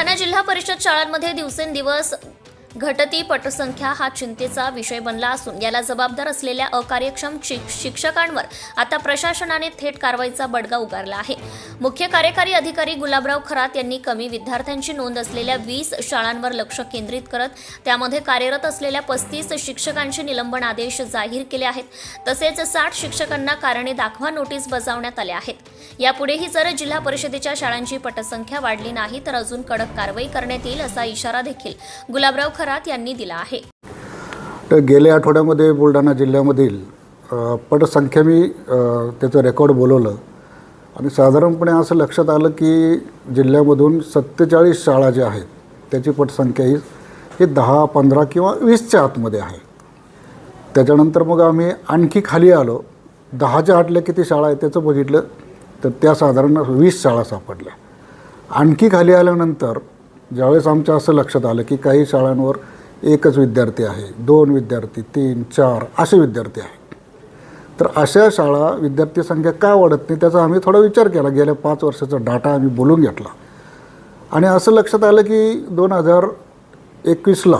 बुलढाणा जिल्हा परिषद शाळांमध्ये दिवसेंदिवस घटती पटसंख्या हा चिंतेचा विषय बनला असून याला जबाबदार असलेल्या अकार्यक्षम शिक्षकांवर आता प्रशासनाने थेट कारवाईचा बडगा उगारला आहे. मुख्य कार्यकारी अधिकारी गुलाबराव खरात यांनी कमी विद्यार्थ्यांची नोंद असलेल्या वीस शाळांवर लक्ष केंद्रित करत त्यामध्ये कार्यरत असलेल्या पस्तीस शिक्षकांचे निलंबन आदेश जाहीर केले आहेत. तसेच साठ शिक्षकांना कारणे दाखवा नोटीस बजावण्यात आल्या आहेत. यापुढेही जर जिल्हा परिषदेच्या शाळांची पटसंख्या वाढली नाही तर अजून कडक कारवाई करण्यात येईल असा इशारा देखील गुलाबराव खरात यांनी दिला आहे. तर गेल्या आठवड्यामध्ये बुलढाणा जिल्ह्यामधील पटसंख्या मी त्याचं रेकॉर्ड बोलवलं. आणि साधारणपणे असं लक्षात आलं की जिल्ह्यामधून सत्तेचाळीस शाळा ज्या आहेत त्याची पटसंख्या ही ही दहा पंधरा किंवा वीसच्या आतमध्ये आहे. त्याच्यानंतर मग आम्ही आणखी खाली आलो. दहाच्या आटल्या किती शाळा आहेत त्याचं बघितलं तर त्या साधारण वीस शाळा सापडल्या. आणखी खाली आल्यानंतर ज्यावेळेस आमच्या असं लक्षात आलं की काही शाळांवर एकच विद्यार्थी आहे दोन विद्यार्थी तीन चार असे विद्यार्थी आहेत. तर अशा शाळा विद्यार्थी संख्या का वाढत नाही त्याचा आम्ही थोडा विचार केला. गेल्या पाच वर्षाचा डाटा आम्ही बोलून घेतला. आणि असं लक्षात आलं की दोन हजार एकवीसला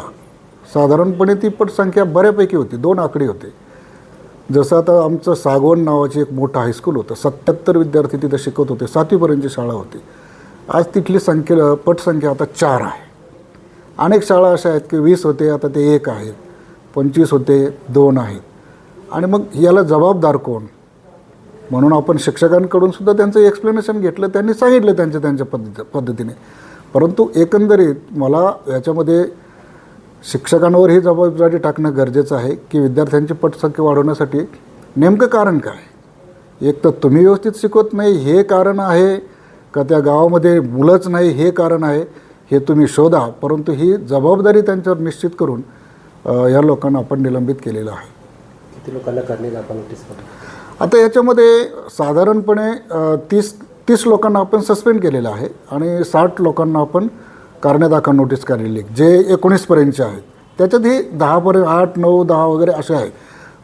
साधारणपणे ती पटसंख्या बऱ्यापैकी होती दोन आकडे होते. जसं आता आमचं सागवण नावाचे एक मोठं हायस्कूल होतं. सत्याहत्तर विद्यार्थी तिथं शिकत होते सातवीपर्यंतची शाळा होती. आज तिथली संख्या पटसंख्या आता चार आहे. अनेक शाळा अशा आहेत की वीस होते आता ते एक आहेत पंचवीस होते दोन आहेत. आणि मग याला जबाबदार कोण? म्हणून आपण शिक्षकांकडून सुद्धा त्यांचं एक्सप्लेनेशन घेतलं त्यांनी सांगितलं त्यांच्या त्यांच्या पद्धती पद्धतीने. परंतु एकंदरीत मला याच्यामध्ये शिक्षकांवर ही जबाबदारी टाकणं गरजेचं आहे की विद्यार्थ्यांची पटसंख्या वाढवण्यासाठी नेमकं कारण काय? एक तर तुम्ही व्यवस्थित शिकवत नाही हे कारण आहे का त्या गावामध्ये मुलंच नाही हे कारण आहे हे तुम्ही शोधा. परंतु ही जबाबदारी त्यांच्यावर निश्चित करून या लोकांना आपण निलंबित केलेलं आहे. किती लोकांना करणे नोटीस आता याच्यामध्ये साधारणपणे तीस तीस लोकांना आपण सस्पेंड केलेलं आहे आणि साठ लोकांना आपण कारण्यादाखल नोटीस काढलेली आहे, जे एकोणीसपर्यंतचे आहेत. त्याच्यात ही दहापर्यंत आठ नऊ दहा वगैरे असे आहेत.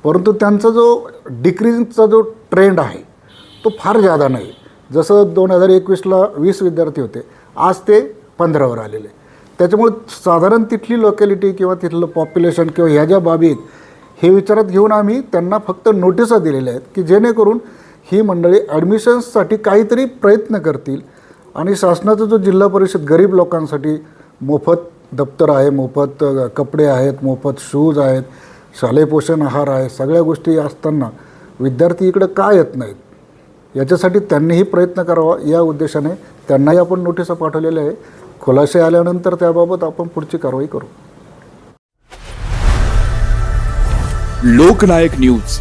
परंतु त्यांचा जो डिक्रीजचा जो ट्रेंड आहे तो फार जादा नाही. जसं दोन हजार एकवीसला वीस विद्यार्थी होते आज ते पंधरावर आलेले. त्याच्यामुळे साधारण तिथली लोकॅलिटी किंवा तिथलं पॉप्युलेशन किंवा ह्या ज्या बाबी आहेत हे विचारात घेऊन आम्ही त्यांना फक्त नोटिसा दिलेल्या आहेत की जेणेकरून ही मंडळी ॲडमिशन्ससाठी काहीतरी प्रयत्न करतील आणि शासनाचा जो जिल्हा परिषद गरीब लोकांसाठी मोफत दप्तर आहे मोफत कपडे आहेत मोफत शूज आहेत शालेय पोषण आहार आहे सगळ्या गोष्टी असताना विद्यार्थी इकडं का येत नाहीत? याच्यासाठी त्यांनीही प्रयत्न करावा या उद्देशाने त्यांनाही आपण नोटिसा पाठवलेल्या आहे. खुलासे आल्यानंतर त्याबाबत आपण पुढची कारवाई करू. लोकनायक न्यूज.